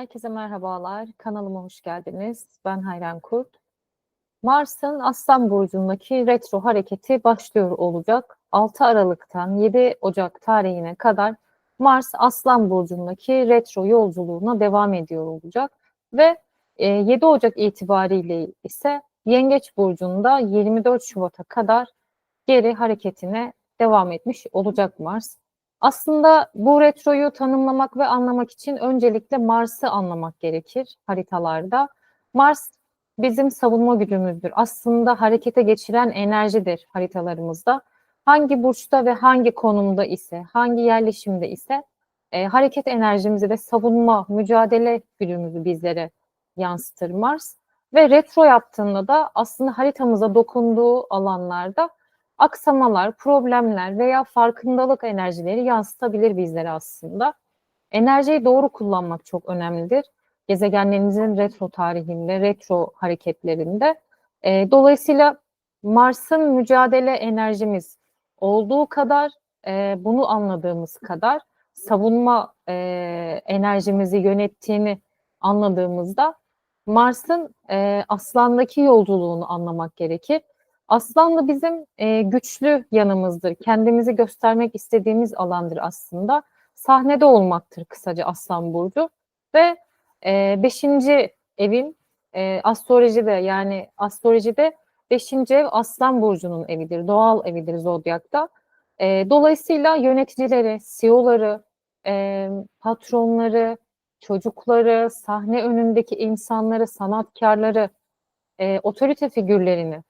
Herkese merhabalar. Kanalıma hoş geldiniz. Ben Hayran Kurt. Mars'ın Aslan Burcu'ndaki retro hareketi başlıyor olacak. 6 Aralık'tan 7 Ocak tarihine kadar Mars Aslan Burcu'ndaki retro yolculuğuna devam ediyor olacak. Ve 7 Ocak itibariyle ise Yengeç Burcu'nda 24 Şubat'a kadar geri hareketine devam etmiş olacak Mars. Aslında bu retroyu tanımlamak ve anlamak için öncelikle Mars'ı anlamak gerekir haritalarda. Mars bizim savunma gücümüzdür. Aslında harekete geçiren enerjidir haritalarımızda. Hangi burçta ve hangi konumda ise, hangi yerleşimde ise e, hareket enerjimizi ve savunma, mücadele gücümüzü bizlere yansıtır Mars. Ve retro yaptığında da aslında haritamıza dokunduğu alanlarda aksamalar, problemler veya farkındalık enerjileri yansıtabilir bizlere aslında. Enerjiyi doğru kullanmak çok önemlidir. Gezegenlerimizin retro tarihinde, retro hareketlerinde. E, dolayısıyla Mars'ın mücadele enerjimiz olduğu kadar, e, bunu anladığımız kadar savunma e, enerjimizi yönettiğini anladığımızda Mars'ın e, aslandaki yolculuğunu anlamak gerekir. Aslan da bizim e, güçlü yanımızdır. Kendimizi göstermek istediğimiz alandır aslında. Sahnede olmaktır kısaca Aslan Burcu. Ve e, beşinci evin e, astrolojide yani astrolojide beşinci ev Aslan Burcu'nun evidir. Doğal evidir Zodyak'ta. E, dolayısıyla yöneticileri, CEO'ları, e, patronları, çocukları, sahne önündeki insanları, sanatkarları, e, otorite figürlerini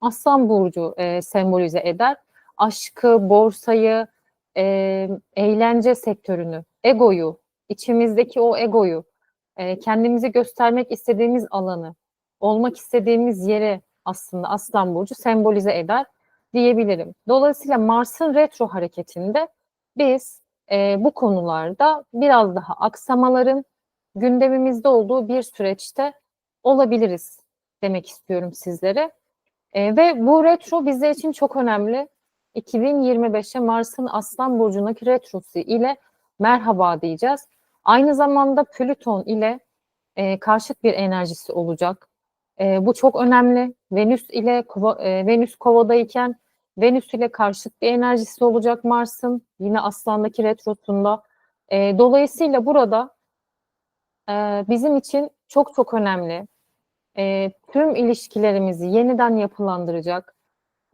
Aslan Burcu e, sembolize eder. Aşkı, borsayı, e, eğlence sektörünü, egoyu, içimizdeki o egoyu, e, kendimizi göstermek istediğimiz alanı, olmak istediğimiz yere aslında Aslan Burcu sembolize eder diyebilirim. Dolayısıyla Mars'ın retro hareketinde biz e, bu konularda biraz daha aksamaların gündemimizde olduğu bir süreçte olabiliriz demek istiyorum sizlere. E, ve bu retro bizler için çok önemli. 2025'e Mars'ın Aslan Burcu'ndaki retrosu ile merhaba diyeceğiz. Aynı zamanda Plüton ile e, karşıt bir enerjisi olacak. E, bu çok önemli. Venüs ile kova, e, Venüs Kova'dayken Venüs ile karşıt bir enerjisi olacak Mars'ın yine Aslan'daki retrosunda. E, dolayısıyla burada e, bizim için çok çok önemli e, tüm ilişkilerimizi yeniden yapılandıracak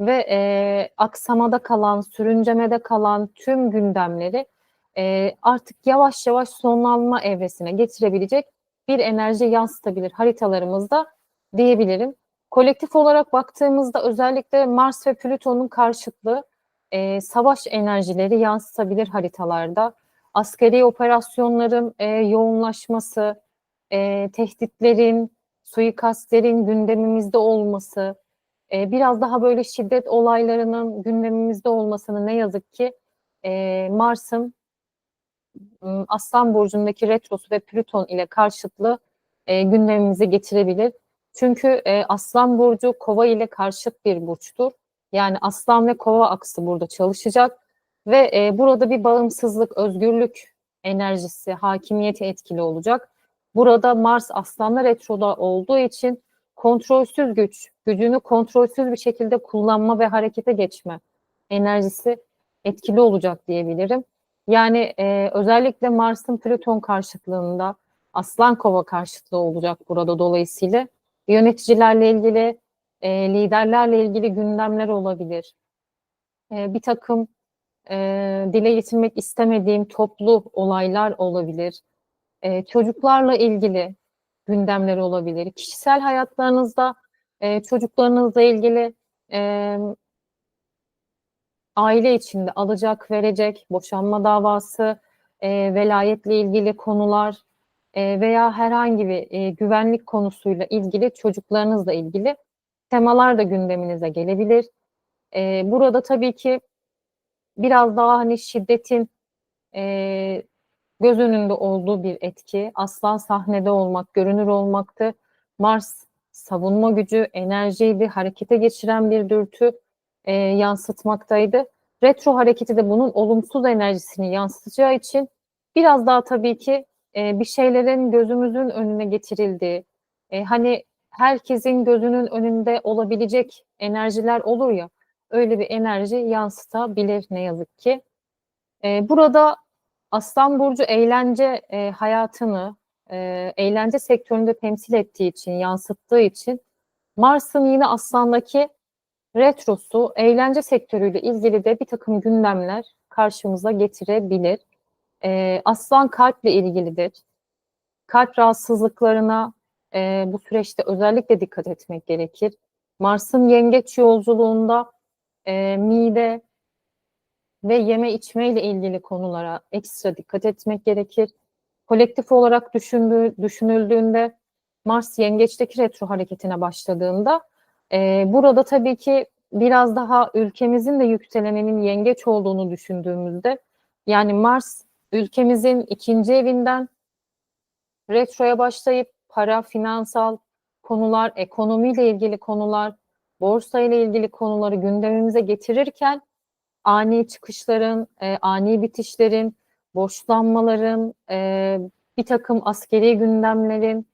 ve e, aksamada kalan, sürüncemede kalan tüm gündemleri e, artık yavaş yavaş sonlanma evresine getirebilecek bir enerji yansıtabilir haritalarımızda diyebilirim. Kolektif olarak baktığımızda özellikle Mars ve Plüton'un karşıtlığı e, savaş enerjileri yansıtabilir haritalarda. Askeri operasyonların e, yoğunlaşması, e, tehditlerin, suikastlerin gündemimizde olması, e, biraz daha böyle şiddet olaylarının gündemimizde olmasını ne yazık ki e, Mars'ın Aslan Burcu'ndaki retrosu ve Plüton ile karşıtlığı e, gündemimize getirebilir. Çünkü e, Aslan Burcu Kova ile karşıt bir burçtur. Yani Aslan ve Kova aksı burada çalışacak ve e, burada bir bağımsızlık, özgürlük enerjisi, hakimiyeti etkili olacak. Burada Mars Aslanlar retroda olduğu için kontrolsüz güç, gücünü kontrolsüz bir şekilde kullanma ve harekete geçme enerjisi etkili olacak diyebilirim. Yani e, özellikle Mars'ın Plüton karşıtlığında Aslan Kova karşıtlığı olacak burada dolayısıyla. Yöneticilerle ilgili, e, liderlerle ilgili gündemler olabilir. E, bir takım e, dile getirmek istemediğim toplu olaylar olabilir e, çocuklarla ilgili gündemler olabilir. Kişisel hayatlarınızda e, çocuklarınızla ilgili e, aile içinde alacak verecek, boşanma davası, e, velayetle ilgili konular e, veya herhangi bir e, güvenlik konusuyla ilgili çocuklarınızla ilgili temalar da gündeminize gelebilir. E, burada tabii ki biraz daha hani şiddetin e, göz önünde olduğu bir etki. Aslan sahnede olmak, görünür olmaktı. Mars savunma gücü, enerjiydi, harekete geçiren bir dürtü e, yansıtmaktaydı. Retro hareketi de bunun olumsuz enerjisini yansıtacağı için biraz daha tabii ki e, bir şeylerin gözümüzün önüne getirildiği, e, hani herkesin gözünün önünde olabilecek enerjiler olur ya, öyle bir enerji yansıtabilir ne yazık ki. E, burada Aslan Burcu eğlence e, hayatını, e, eğlence sektöründe temsil ettiği için, yansıttığı için Mars'ın yine Aslan'daki retrosu eğlence sektörüyle ilgili de bir takım gündemler karşımıza getirebilir. E, Aslan kalple ilgilidir. Kalp rahatsızlıklarına e, bu süreçte özellikle dikkat etmek gerekir. Mars'ın yengeç yolculuğunda e, mide ve yeme içme ile ilgili konulara ekstra dikkat etmek gerekir. Kolektif olarak düşündüğü, düşünüldüğünde Mars yengeçteki retro hareketine başladığında e, burada tabii ki biraz daha ülkemizin de yükseleninin yengeç olduğunu düşündüğümüzde yani Mars ülkemizin ikinci evinden retroya başlayıp para, finansal konular, ekonomiyle ilgili konular, borsa ile ilgili konuları gündemimize getirirken ani çıkışların, e, ani bitişlerin, borçlanmaların, e, bir takım askeri gündemlerin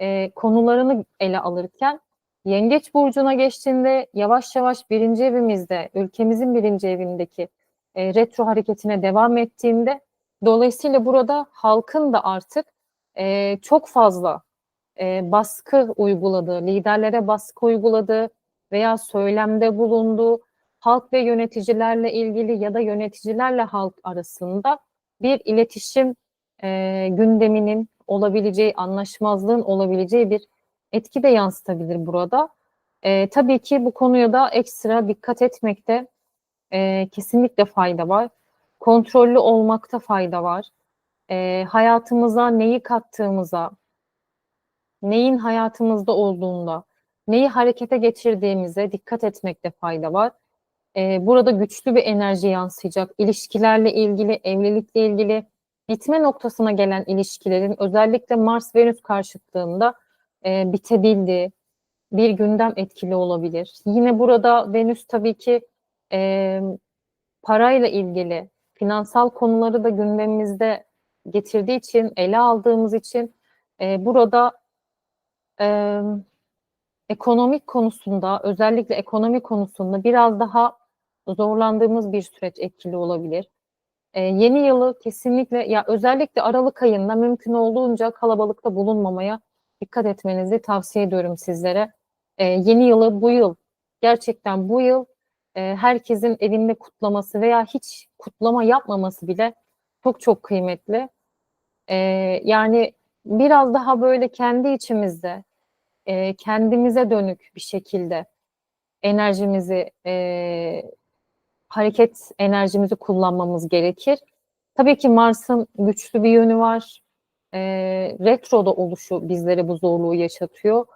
e, konularını ele alırken Yengeç Burcu'na geçtiğinde yavaş yavaş birinci evimizde, ülkemizin birinci evindeki e, retro hareketine devam ettiğinde dolayısıyla burada halkın da artık e, çok fazla e, baskı uyguladığı, liderlere baskı uyguladığı veya söylemde bulunduğu halk ve yöneticilerle ilgili ya da yöneticilerle halk arasında bir iletişim e, gündeminin olabileceği, anlaşmazlığın olabileceği bir etki de yansıtabilir burada. E, tabii ki bu konuya da ekstra dikkat etmekte e, kesinlikle fayda var. Kontrollü olmakta fayda var. E, hayatımıza neyi kattığımıza, neyin hayatımızda olduğunda, neyi harekete geçirdiğimize dikkat etmekte fayda var. Ee, burada güçlü bir enerji yansıyacak. İlişkilerle ilgili, evlilikle ilgili bitme noktasına gelen ilişkilerin özellikle Mars-Venüs karşıtlığında e, bitebildiği bir gündem etkili olabilir. Yine burada Venüs tabii ki e, parayla ilgili finansal konuları da gündemimizde getirdiği için, ele aldığımız için e, burada e, ekonomik konusunda, özellikle ekonomi konusunda biraz daha zorlandığımız bir süreç etkili olabilir. Ee, yeni yılı kesinlikle ya özellikle Aralık ayında mümkün olduğunca kalabalıkta bulunmamaya dikkat etmenizi tavsiye ediyorum sizlere. Ee, yeni yılı bu yıl gerçekten bu yıl e, herkesin evinde kutlaması veya hiç kutlama yapmaması bile çok çok kıymetli. Ee, yani biraz daha böyle kendi içimizde e, kendimize dönük bir şekilde enerjimizi e, hareket enerjimizi kullanmamız gerekir. Tabii ki Mars'ın güçlü bir yönü var. E, retroda oluşu bizlere bu zorluğu yaşatıyor.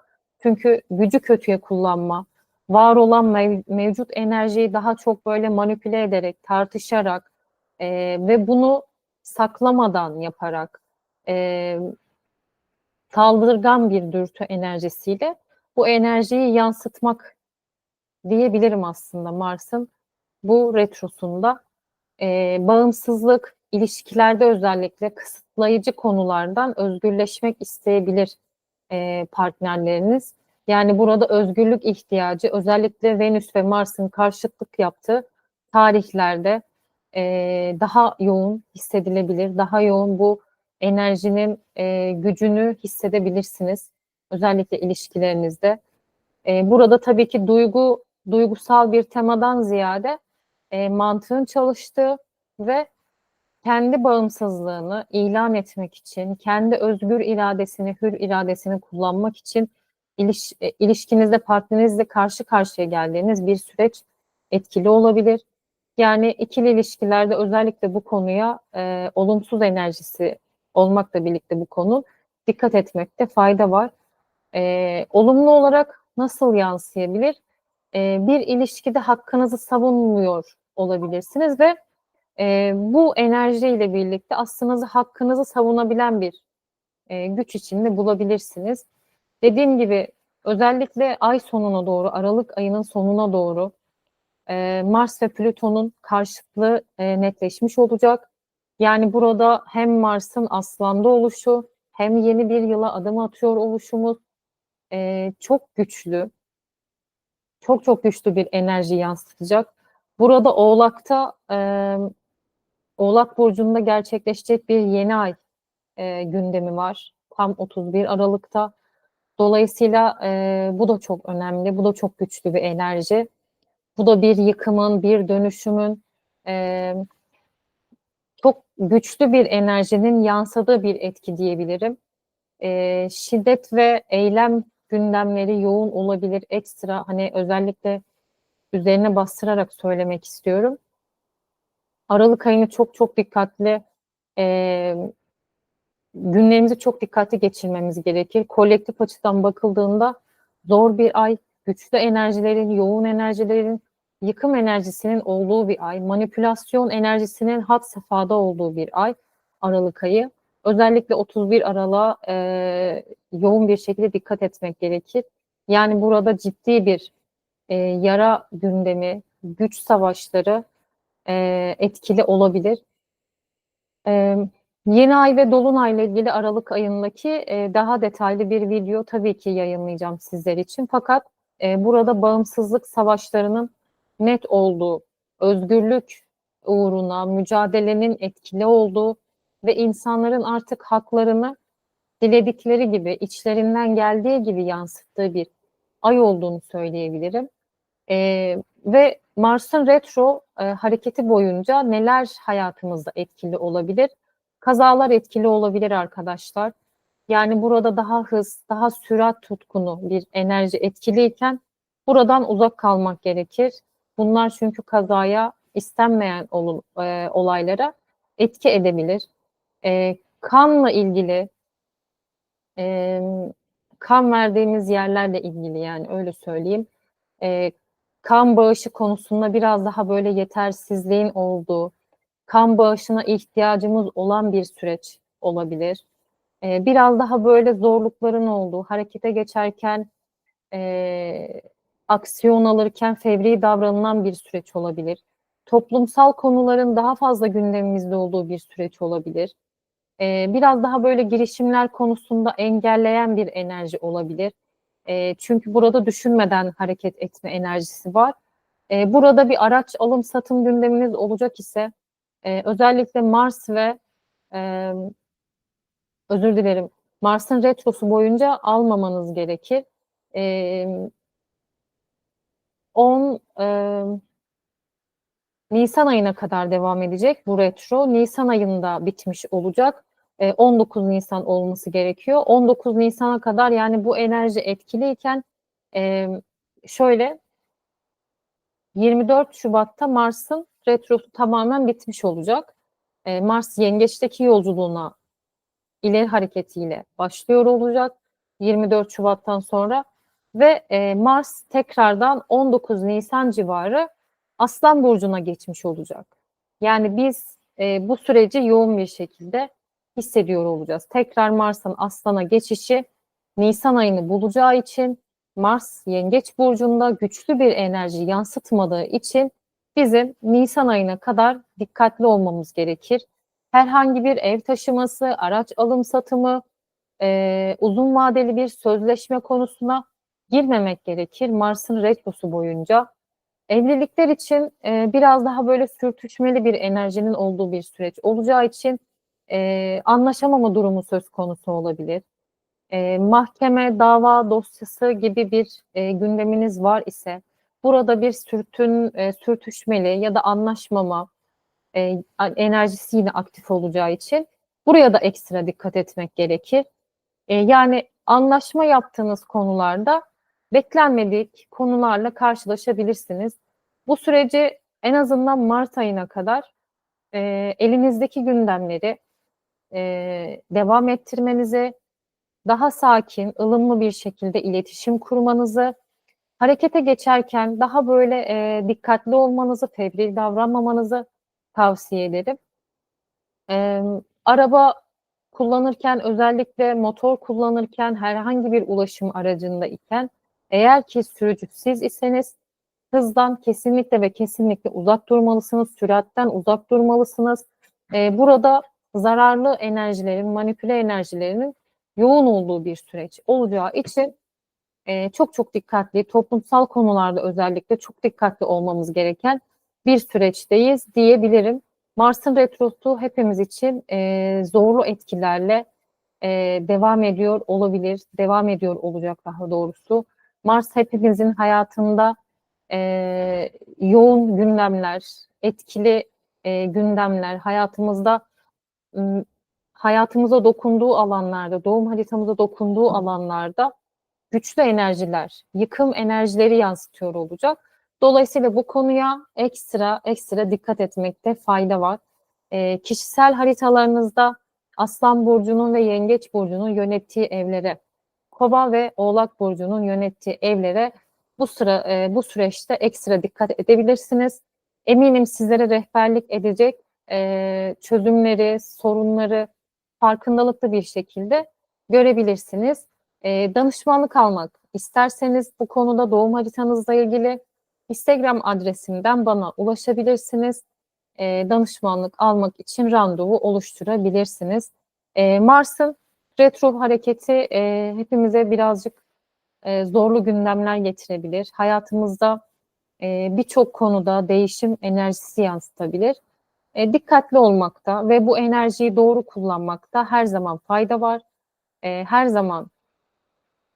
Çünkü gücü kötüye kullanma, var olan mev mevcut enerjiyi daha çok böyle manipüle ederek, tartışarak e, ve bunu saklamadan yaparak e, saldırgan bir dürtü enerjisiyle bu enerjiyi yansıtmak diyebilirim aslında Mars'ın bu retrosunda. E, bağımsızlık, ilişkilerde özellikle kısıtlayıcı konulardan özgürleşmek isteyebilir e, partnerleriniz. Yani burada özgürlük ihtiyacı özellikle Venüs ve Mars'ın karşıtlık yaptığı tarihlerde e, daha yoğun hissedilebilir. Daha yoğun bu enerjinin e, gücünü hissedebilirsiniz. Özellikle ilişkilerinizde. E, burada tabii ki duygu, duygusal bir temadan ziyade e, mantığın çalıştığı ve kendi bağımsızlığını ilan etmek için, kendi özgür iradesini, hür iradesini kullanmak için iliş, e, ilişkinizde partnerinizle karşı karşıya geldiğiniz bir süreç etkili olabilir. Yani ikili ilişkilerde özellikle bu konuya e, olumsuz enerjisi olmakla birlikte bu konu dikkat etmekte fayda var. E, olumlu olarak nasıl yansıyabilir? E, bir ilişkide hakkınızı savunmuyor olabilirsiniz ve e, bu enerjiyle birlikte aslında hakkınızı savunabilen bir e, güç içinde bulabilirsiniz. Dediğim gibi özellikle ay sonuna doğru, Aralık ayının sonuna doğru e, Mars ve Plüton'un karşıtlığı e, netleşmiş olacak. Yani burada hem Mars'ın Aslan'da oluşu hem yeni bir yıla adım atıyor oluşumuz e, çok güçlü. Çok çok güçlü bir enerji yansıtacak. Burada Oğlak'ta e, Oğlak Burcu'nda gerçekleşecek bir yeni ay e, gündemi var. Tam 31 Aralık'ta. Dolayısıyla e, bu da çok önemli. Bu da çok güçlü bir enerji. Bu da bir yıkımın, bir dönüşümün e, çok güçlü bir enerjinin yansıdığı bir etki diyebilirim. E, şiddet ve eylem gündemleri yoğun olabilir. Ekstra hani özellikle üzerine bastırarak söylemek istiyorum. Aralık ayını çok çok dikkatli e, günlerimizi çok dikkatli geçirmemiz gerekir. Kolektif açıdan bakıldığında zor bir ay, güçlü enerjilerin, yoğun enerjilerin, yıkım enerjisinin olduğu bir ay, manipülasyon enerjisinin had safhada olduğu bir ay Aralık ayı. Özellikle 31 Aralık'a e, yoğun bir şekilde dikkat etmek gerekir. Yani burada ciddi bir e, yara gündemi, güç savaşları e, etkili olabilir. E, yeni ay ve dolunayla ilgili Aralık ayındaki e, daha detaylı bir video tabii ki yayınlayacağım sizler için. Fakat e, burada bağımsızlık savaşlarının net olduğu, özgürlük uğruna mücadelenin etkili olduğu ve insanların artık haklarını diledikleri gibi, içlerinden geldiği gibi yansıttığı bir ay olduğunu söyleyebilirim. E, ve Mars'ın retro e, hareketi boyunca neler hayatımızda etkili olabilir? Kazalar etkili olabilir arkadaşlar. Yani burada daha hız, daha sürat tutkunu bir enerji etkiliyken buradan uzak kalmak gerekir. Bunlar çünkü kazaya istenmeyen ol, e, olaylara etki edebilir. E, kanla ilgili, e, kan verdiğimiz yerlerle ilgili yani öyle söyleyeyim. E, kan bağışı konusunda biraz daha böyle yetersizliğin olduğu, kan bağışına ihtiyacımız olan bir süreç olabilir. Ee, biraz daha böyle zorlukların olduğu, harekete geçerken, e, aksiyon alırken fevri davranılan bir süreç olabilir. Toplumsal konuların daha fazla gündemimizde olduğu bir süreç olabilir. Ee, biraz daha böyle girişimler konusunda engelleyen bir enerji olabilir. E, çünkü burada düşünmeden hareket etme enerjisi var. E, burada bir araç alım satım gündeminiz olacak ise e, özellikle Mars ve e, özür dilerim Mars'ın retrosu boyunca almamanız gerekir. E, 10 e, Nisan ayına kadar devam edecek bu retro. Nisan ayında bitmiş olacak. 19 e, Nisan olması gerekiyor. 19 Nisan'a kadar yani bu enerji etkiliyken e, şöyle 24 Şubat'ta Mars'ın retrosu tamamen bitmiş olacak. E, Mars yengeçteki yolculuğuna ileri hareketiyle başlıyor olacak 24 Şubat'tan sonra ve Mars tekrardan 19 Nisan civarı Aslan Burcu'na geçmiş olacak. Yani biz bu süreci yoğun bir şekilde hissediyor olacağız. Tekrar Mars'ın Aslan'a geçişi Nisan ayını bulacağı için Mars Yengeç burcunda güçlü bir enerji yansıtmadığı için bizim Nisan ayına kadar dikkatli olmamız gerekir. Herhangi bir ev taşıması, araç alım satımı, e, uzun vadeli bir sözleşme konusuna girmemek gerekir Mars'ın retrosu boyunca. Evlilikler için e, biraz daha böyle sürtüşmeli bir enerjinin olduğu bir süreç olacağı için e, anlaşamama durumu söz konusu olabilir. E, mahkeme, dava dosyası gibi bir e, gündeminiz var ise burada bir sürtün, e, sürtüşmeli ya da anlaşmama e, enerjisi yine aktif olacağı için buraya da ekstra dikkat etmek gerekir. E, yani anlaşma yaptığınız konularda beklenmedik konularla karşılaşabilirsiniz. Bu süreci en azından Mart ayına kadar e, elinizdeki gündemleri e, devam ettirmenizi, daha sakin, ılımlı bir şekilde iletişim kurmanızı, harekete geçerken daha böyle e, dikkatli olmanızı, febril davranmamanızı tavsiye ederim. E, araba kullanırken özellikle motor kullanırken herhangi bir ulaşım aracında iken eğer ki sürücü siz iseniz hızdan kesinlikle ve kesinlikle uzak durmalısınız, süratten uzak durmalısınız e, burada zararlı enerjilerin, manipüle enerjilerinin yoğun olduğu bir süreç olacağı için e, çok çok dikkatli, toplumsal konularda özellikle çok dikkatli olmamız gereken bir süreçteyiz diyebilirim. Mars'ın retrosu hepimiz için e, zorlu etkilerle e, devam ediyor olabilir, devam ediyor olacak daha doğrusu. Mars hepimizin hayatında e, yoğun gündemler, etkili e, gündemler, hayatımızda hayatımıza dokunduğu alanlarda, doğum haritamıza dokunduğu alanlarda güçlü enerjiler, yıkım enerjileri yansıtıyor olacak. Dolayısıyla bu konuya ekstra ekstra dikkat etmekte fayda var. E, kişisel haritalarınızda Aslan Burcu'nun ve Yengeç Burcu'nun yönettiği evlere, Kova ve Oğlak Burcu'nun yönettiği evlere bu sıra e, bu süreçte ekstra dikkat edebilirsiniz. Eminim sizlere rehberlik edecek e, çözümleri, sorunları farkındalıklı bir şekilde görebilirsiniz. E, danışmanlık almak isterseniz bu konuda doğum haritanızla ilgili Instagram adresimden bana ulaşabilirsiniz. E, danışmanlık almak için randevu oluşturabilirsiniz. E, Mars'ın retro hareketi e, hepimize birazcık e, zorlu gündemler getirebilir. Hayatımızda e, birçok konuda değişim enerjisi yansıtabilir. E, dikkatli olmakta ve bu enerjiyi doğru kullanmakta her zaman fayda var. E, her zaman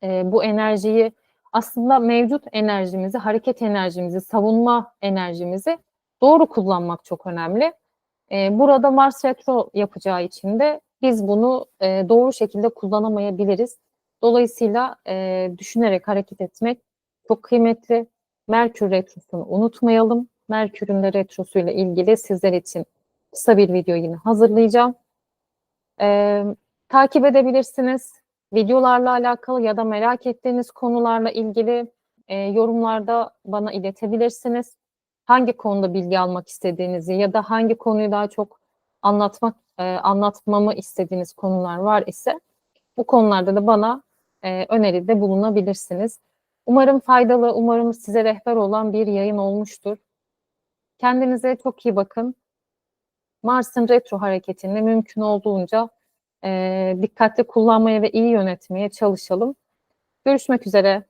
e, bu enerjiyi aslında mevcut enerjimizi, hareket enerjimizi, savunma enerjimizi doğru kullanmak çok önemli. E, burada Mars retro yapacağı için de biz bunu e, doğru şekilde kullanamayabiliriz. Dolayısıyla e, düşünerek hareket etmek çok kıymetli. Merkür retrosunu unutmayalım. Merkür'ün de retrosuyla ilgili sizler için kısa bir video yine hazırlayacağım. E, takip edebilirsiniz. Videolarla alakalı ya da merak ettiğiniz konularla ilgili e, yorumlarda bana iletebilirsiniz. Hangi konuda bilgi almak istediğinizi ya da hangi konuyu daha çok anlatmak e, anlatmamı istediğiniz konular var ise bu konularda da bana e, öneride bulunabilirsiniz. Umarım faydalı, umarım size rehber olan bir yayın olmuştur. Kendinize çok iyi bakın. Mars'ın retro hareketini mümkün olduğunca e, dikkatli kullanmaya ve iyi yönetmeye çalışalım. Görüşmek üzere.